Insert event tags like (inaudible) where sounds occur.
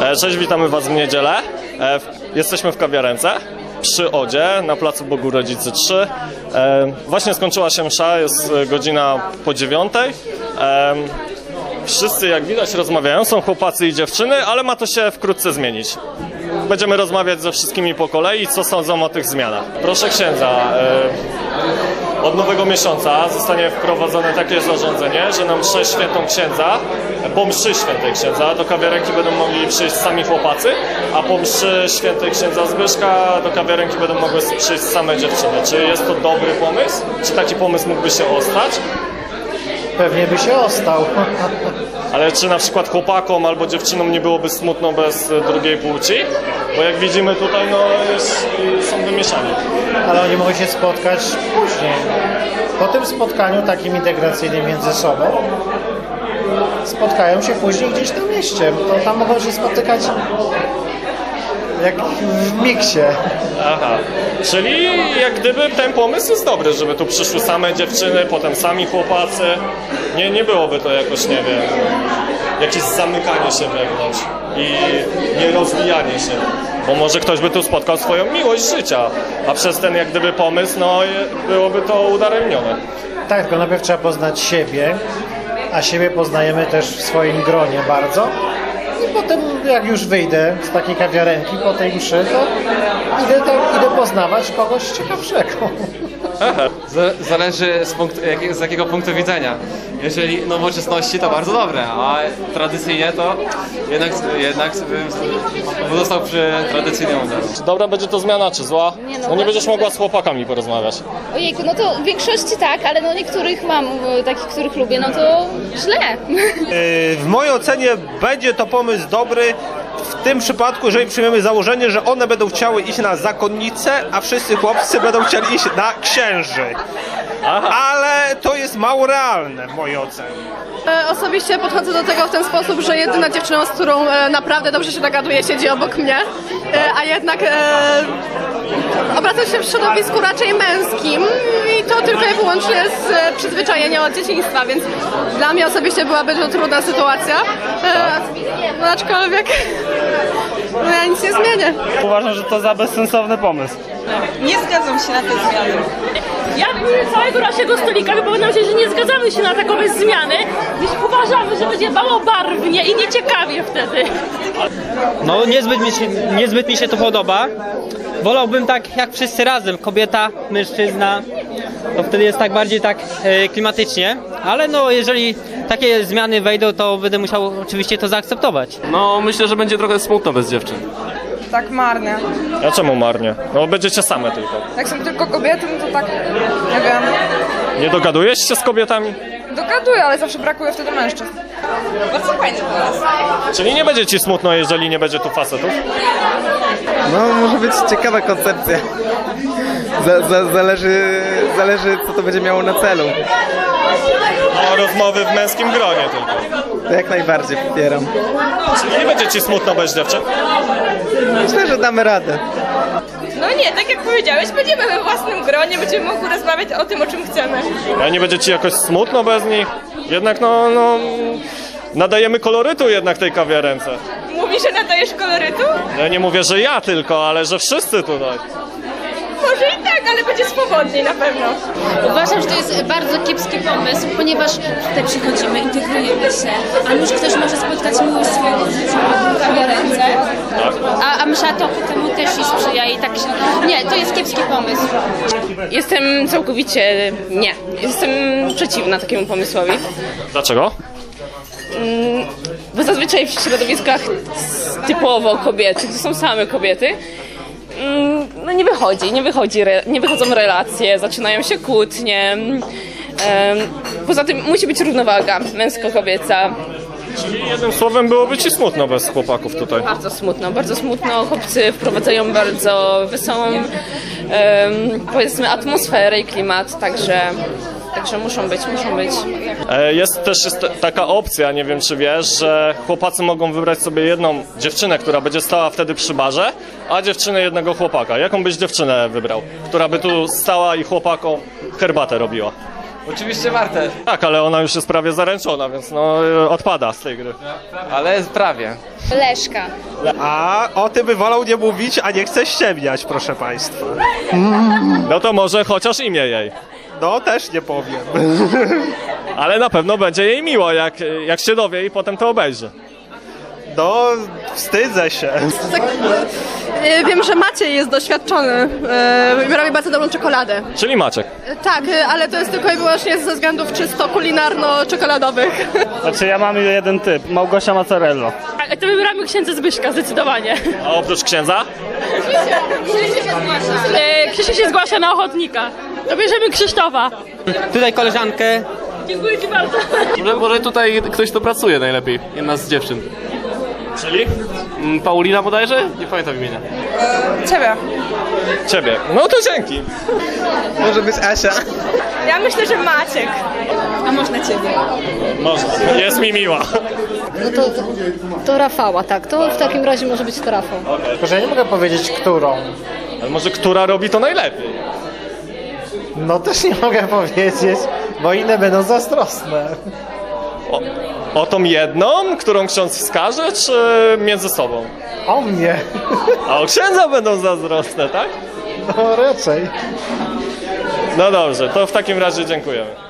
E, Cześć, witamy Was w niedzielę. E, Jesteśmy w kawiarence przy Odzie na placu Bogu Rodzicy 3. E, Właśnie skończyła się msza, jest godzina po dziewiątej. Wszyscy, jak widać, rozmawiają. Są chłopacy i dziewczyny, ale ma to się wkrótce zmienić. Będziemy rozmawiać ze wszystkimi po kolei, co sądzą o tych zmianach. Proszę księdza, od nowego miesiąca zostanie wprowadzone takie zarządzenie, że na mszę świętą księdza, po mszy świętej księdza do kawiarenki będą mogli przyjść sami chłopacy, a po mszy świętej księdza Zbyszka do kawiarenki będą mogły przyjść same dziewczyny. Czy jest to dobry pomysł? Czy taki pomysł mógłby się ostać? Pewnie by się ostał. (laughs) Ale czy na przykład chłopakom albo dziewczynom nie byłoby smutno bez drugiej płci? Bo jak widzimy tutaj, no jest, są wymieszani. Oni mogą się spotkać później. Po tym spotkaniu takim integracyjnym między sobą spotkają się później gdzieś na mieście. To tam mogą się spotykać jak w miksie. Aha, czyli jak gdyby ten pomysł jest dobry, żeby tu przyszły same dziewczyny, potem sami chłopacy. Nie, nie byłoby to jakoś, nie wiem, jakieś zamykanie się wewnątrz i nie rozwijanie się. Bo może ktoś by tu spotkał swoją miłość życia, a przez ten jak gdyby pomysł, no byłoby to udaremnione. Tak, tylko najpierw trzeba poznać siebie, a siebie poznajemy też w swoim gronie bardzo. I potem, jak już wyjdę z takiej kawiarenki po tej mszy, to idę, idę poznawać kogoś ciekawszego. (laughs) Z- Zależy z, punktu, jak, z jakiego punktu widzenia. Jeżeli nowoczesności to bardzo dobre, a tradycyjnie to jednak, jednak bym pozostał przy tradycyjnym modelu. Czy dobra będzie to zmiana, czy zła? Nie, no No nie będziesz mogła z chłopakami porozmawiać. Ojejku, no to w większości tak, ale no niektórych mam, e, takich, których lubię, no to źle. (laughs) Y, W mojej ocenie będzie to pomysł dobry w tym przypadku, jeżeli przyjmiemy założenie, że one będą chciały iść na zakonnice, a wszyscy chłopcy będą chcieli iść na księży. Ale to jest mało realne w mojej ocenie. E, Osobiście podchodzę do tego w ten sposób, że jedyna dziewczyna, z którą e, naprawdę dobrze się dogaduję, siedzi obok mnie, e, a jednak e, obracam się w środowisku raczej męskim i to tylko i wyłącznie z e, przyzwyczajenia od dzieciństwa, więc dla mnie osobiście byłaby to trudna sytuacja. E, no aczkolwiek no ja nic nie zmienię. Uważam, że to za bezsensowny pomysł. Nie zgadzam się na te zmiany. Ja w imieniu całego naszego stolika wypowiadam się, że nie zgadzamy się na takowe zmiany, gdyż uważamy, że będzie mało barwnie i nieciekawie wtedy. No niezbyt mi, się, niezbyt mi się to podoba. Wolałbym tak jak wszyscy razem, kobieta, mężczyzna. To wtedy jest tak bardziej tak e, klimatycznie. Ale no jeżeli takie zmiany wejdą, to będę musiał oczywiście to zaakceptować. No myślę, że będzie trochę smutno bez dziewczyn. Tak marne. A czemu marnie? No będziecie same tylko. Jak są tylko kobiety, no to tak, nie wiem, Nie dogadujesz się z kobietami? Dogaduję, ale zawsze brakuje wtedy mężczyzn. Bardzo fajny pomysł. Czyli nie będzie ci smutno, jeżeli nie będzie tu facetów? No, może być ciekawa koncepcja. Za, za, zależy, zależy, co to będzie miało na celu. No, rozmowy w męskim gronie tylko. To jak najbardziej popieram. Czyli nie będzie ci smutno bez dziewczyn? Myślę, że damy radę. No nie, tak jak powiedziałeś, będziemy we własnym gronie, będziemy mogli rozmawiać o tym, o czym chcemy. A nie będzie ci jakoś smutno bez nich? Jednak no, no... Nadajemy kolorytu jednak tej kawiarence. Mówisz, że nadajesz kolorytu? Ja nie mówię, że ja tylko, ale że wszyscy tutaj. I tak, ale będzie swobodniej na pewno. Uważam, że to jest bardzo kiepski pomysł, ponieważ tutaj przychodzimy, integrujemy się, a już ktoś może spotkać miłość swojego życia w kawiarence, a, a msza to ku temu też nie sprzyja i tak się... Nie, to jest kiepski pomysł. Jestem całkowicie nie. Jestem przeciwna takiemu pomysłowi. Dlaczego? Bo zazwyczaj w środowiskach typowo kobiety, gdzie są same kobiety, mm, no nie wychodzi, nie, wychodzi, nie wychodzą relacje, zaczynają się kłótnie. Poza tym musi być równowaga męsko-kobieca. Czyli jednym słowem byłoby ci smutno bez chłopaków tutaj. Bardzo smutno, bardzo smutno. Chłopcy wprowadzają bardzo wesołą, powiedzmy, atmosferę i klimat, także, także muszą być, muszą być. E, Jest też jest taka opcja, nie wiem czy wiesz, że chłopacy mogą wybrać sobie jedną dziewczynę, która będzie stała wtedy przy barze, a dziewczynę jednego chłopaka. Jaką byś dziewczynę wybrał? Która by tu stała i chłopakom herbatę robiła? Oczywiście warte, Tak, ale ona już jest prawie zaręczona, więc no e, odpada z tej gry. ale prawie. Leszka. A o tym by wolał nie mówić, a nie chce ściemniać, proszę państwa. No to może chociaż imię jej. No, też nie powiem. (laughs) Ale na pewno będzie jej miło, jak, jak się dowie i potem to obejrzy. No, wstydzę się. Tak, e, wiem, że Maciej jest doświadczony e, i robi bardzo dobrą czekoladę. Czyli Maciek. E, Tak, ale to jest tylko i wyłącznie ze względów czysto kulinarno-czekoladowych. (laughs) Znaczy ja mam jeden typ, Małgosia Mazzarello. A to wybieramy księdza Zbyszka, zdecydowanie. A oprócz księdza? E, Krzysiu się zgłasza na ochotnika. To bierzemy Krzysztofa. Tutaj koleżankę. Dziękuję Ci bardzo. Może, może tutaj ktoś tu pracuje najlepiej, jedna z dziewczyn. Czyli? Mm, Paulina bodajże? Nie pamiętam imienia. Ciebie. Ciebie. No to dzięki. Może być Asia. Ja myślę, że Maciek. A można ciebie. Można. Jest mi miła. No to, to, to Rafała, tak. To w takim razie może być to Rafał. Tylko, że ja nie mogę powiedzieć, którą. Ale może która robi to najlepiej? No też nie mogę powiedzieć, bo inne będą zazdrosne. O, o tą jedną, którą ksiądz wskaże, czy między sobą? O mnie. A o księdza będą zazdrosne, tak? No raczej. No dobrze, to w takim razie dziękujemy.